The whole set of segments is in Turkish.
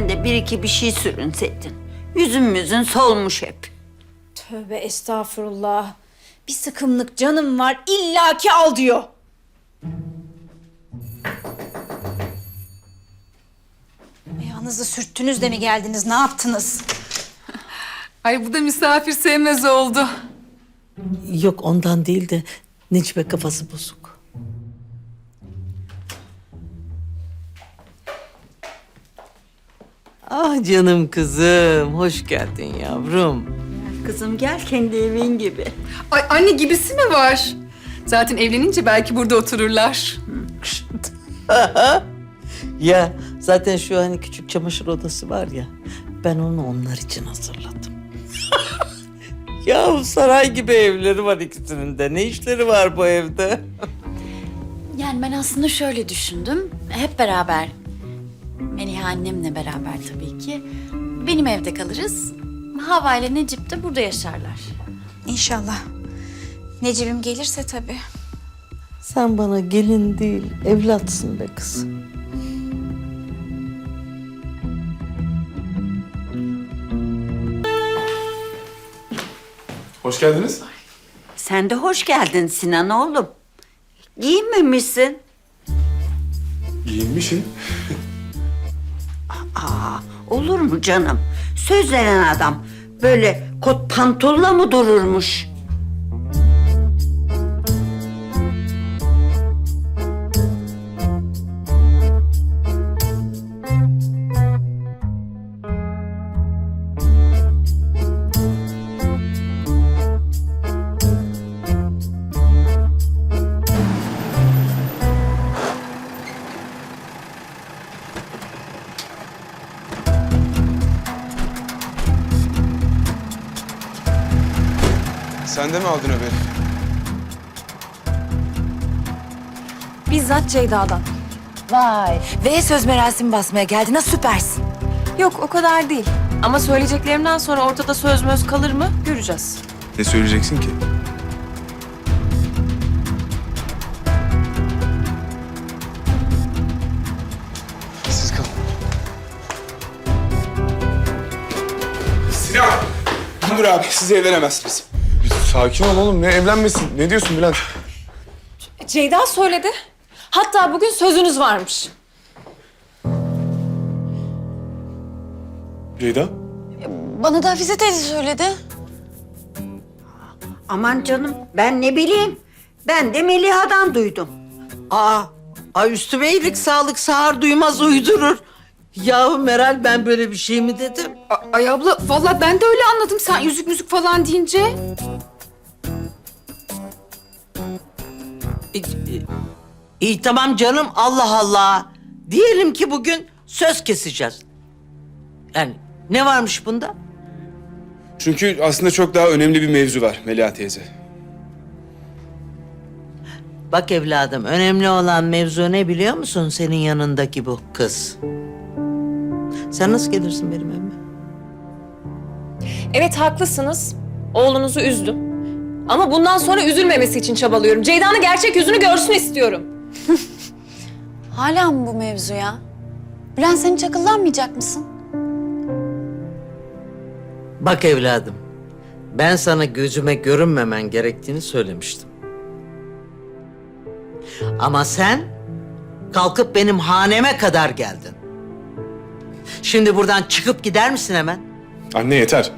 sen de bir iki bir şey sürünseydin. Yüzün müzün solmuş hep. Tövbe estağfurullah. Bir sıkımlık canım var illaki al diyor. Ayağınızı sürttünüz de mi geldiniz? Ne yaptınız? Ay bu da misafir sevmez oldu. Yok ondan değil de Necibe kafası bozuk. Ah canım kızım, hoş geldin yavrum. Kızım gel kendi evin gibi. Ay anne gibisi mi var? Zaten evlenince belki burada otururlar. Ya zaten şu hani küçük çamaşır odası var ya, ben onu onlar için hazırladım. ya saray gibi evleri var ikisinin de. Ne işleri var bu evde? Yani ben aslında şöyle düşündüm. Hep beraber. Meliha annemle beraber tabii ki. Benim evde kalırız. Hava ile Necip de burada yaşarlar. İnşallah. Necip'im gelirse tabii. Sen bana gelin değil, evlatsın be kız. Hoş geldiniz. Sen de hoş geldin Sinan oğlum. Giyinmemişsin. Giyinmişim. Olur mu canım? Söz veren adam böyle kot pantolonla mı dururmuş? Sen de mi aldın haberi? Bizzat Ceyda'dan. Vay. Ve söz merasimi basmaya geldin ha süpersin. Yok o kadar değil. Ama söyleyeceklerimden sonra ortada söz möz kalır mı göreceğiz. Ne söyleyeceksin ki? Siz kalın. Sinan! Dur abi, siz evlenemezsiniz. Sakin ol oğlum, ne evlenmesin? Ne diyorsun Bülent? Ceyda söyledi. Hatta bugün sözünüz varmış. Ceyda? Bana da Hafize teyze söyledi. Aman canım ben ne bileyim. Ben de Meliha'dan duydum. Aa, ay üstüme iyilik sağlık sağır duymaz uydurur. Yahu Meral ben böyle bir şey mi dedim? A- Ay abla vallahi ben de öyle anladım sen yüzük müzik falan deyince. İyi tamam canım Allah Allah. Diyelim ki bugün söz keseceğiz. Yani ne varmış bunda? Çünkü aslında çok daha önemli bir mevzu var Meliha teyze. Bak evladım önemli olan mevzu ne biliyor musun? Senin yanındaki bu kız. Sen nasıl gelirsin benim evime? Evet haklısınız. Oğlunuzu üzdüm. Ama bundan sonra üzülmemesi için çabalıyorum. Ceyda'nın gerçek yüzünü görsün istiyorum. Hala mı bu mevzu ya? Bülent sen hiç akıllanmayacak mısın? Bak evladım, ben sana gözüme görünmemen gerektiğini söylemiştim. Ama sen kalkıp benim haneme kadar geldin. Şimdi buradan çıkıp gider misin hemen? Anne yeter.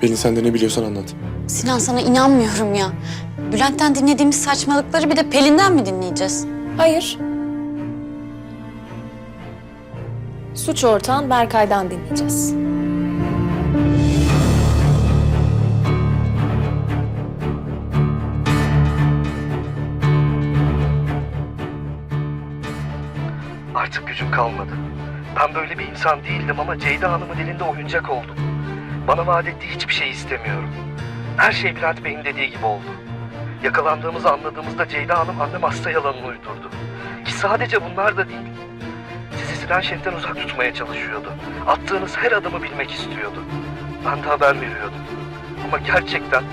Pelin sen de ne biliyorsan anlat. Sinan sana inanmıyorum ya. Bülent'ten dinlediğimiz saçmalıkları bir de Pelin'den mi dinleyeceğiz? Hayır. Suç ortağın Berkay'dan dinleyeceğiz. Artık gücüm kalmadı. Ben böyle bir insan değildim ama Ceyda Hanım'ın elinde oyuncak oldum. Bana vaat ettiği hiçbir şey istemiyorum. Her şey Bülent Bey'in dediği gibi oldu. Yakalandığımızı anladığımızda Ceyda Hanım annem hasta yalanını uydurdu. Ki sadece bunlar da değil. Sizi Sinan Şef'ten uzak tutmaya çalışıyordu. Attığınız her adımı bilmek istiyordu. Ben de haber veriyordum. Ama gerçekten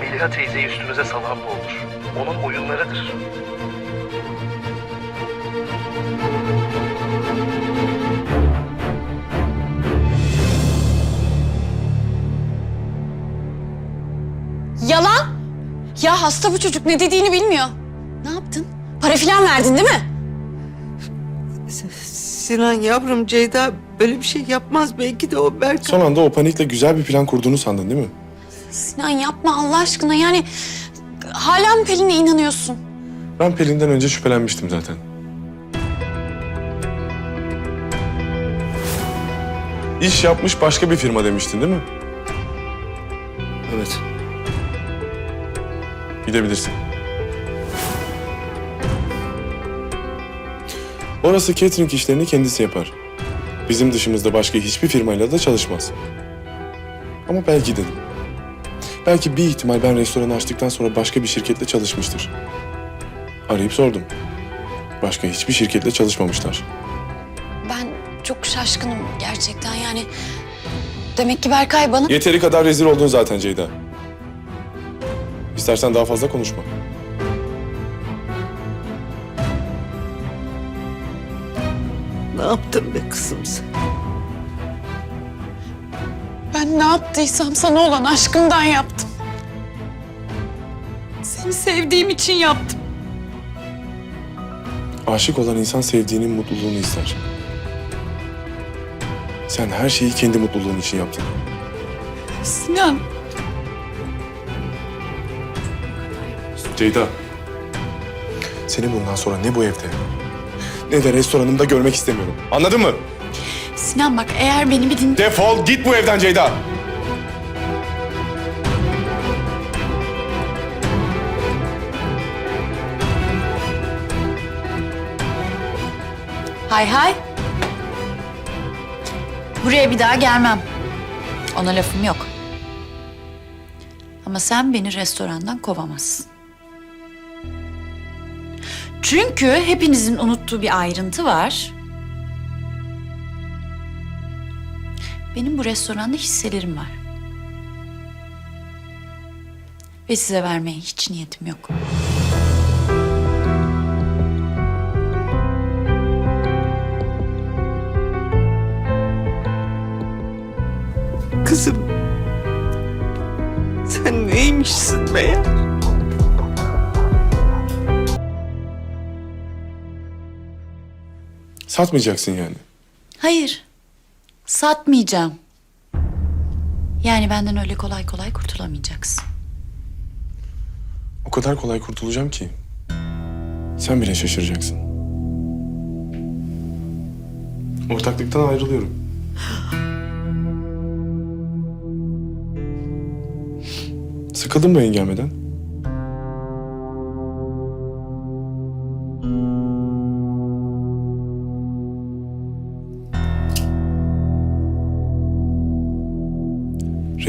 Meliha teyzeyi üstünüze salan bu olur. Onun oyunlarıdır. Yalan! Ya hasta bu çocuk ne dediğini bilmiyor. Ne yaptın? Para filan verdin değil mi? Sinan yavrum Ceyda böyle bir şey yapmaz belki de o Berkay. Son anda o panikle güzel bir plan kurduğunu sandın değil mi? Sinan yapma Allah aşkına yani hala mı Pelin'e inanıyorsun? Ben Pelin'den önce şüphelenmiştim zaten. İş yapmış başka bir firma demiştin değil mi? Evet. Gidebilirsin. Orası catering işlerini kendisi yapar. Bizim dışımızda başka hiçbir firmayla da çalışmaz. Ama belki dedim. Belki bir ihtimal ben restoranı açtıktan sonra başka bir şirketle çalışmıştır. Arayıp sordum. Başka hiçbir şirketle çalışmamışlar. Ben çok şaşkınım gerçekten yani. Demek ki Berkay bana... Yeteri kadar rezil oldun zaten Ceyda. İstersen daha fazla konuşma. Ne yaptın be kızım sen? Ben ne yaptıysam sana olan aşkımdan yaptım. Seni sevdiğim için yaptım. Aşık olan insan sevdiğinin mutluluğunu ister. Sen her şeyi kendi mutluluğun için yaptın. Sinan. Ceyda. Seni bundan sonra ne bu evde ne de restoranımda görmek istemiyorum. Anladın mı? Sinan bak eğer beni bir din... Defol git bu evden Ceyda. Hay hay. Buraya bir daha gelmem. Ona lafım yok. Ama sen beni restorandan kovamazsın. Çünkü hepinizin unuttuğu bir ayrıntı var. Benim bu restoranda hisselerim var. Ve size vermeye hiç niyetim yok. Kızım. Sen neymişsin be ya? Satmayacaksın yani. Hayır. Satmayacağım. Yani benden öyle kolay kolay kurtulamayacaksın. O kadar kolay kurtulacağım ki. Sen bile şaşıracaksın. Ortaklıktan ayrılıyorum. Sıkıldın mı engelmeden?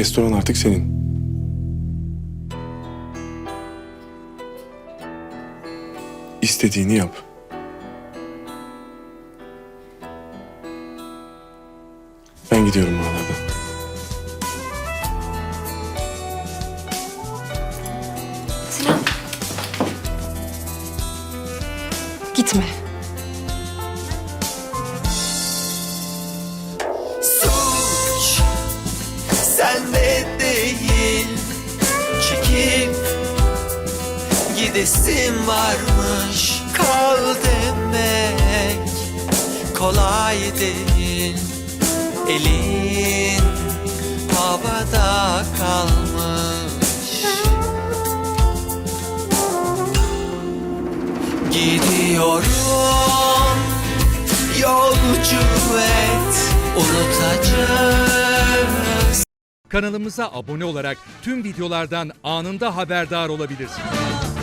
Restoran artık senin. İstediğini yap. Ben gidiyorum buralardan. Gidesim varmış. Kal demek kolay değil. Elin havada kalmış. Gidiyorum yolcu et unutacağız Kanalımıza abone olarak tüm videolardan anında haberdar olabilirsiniz.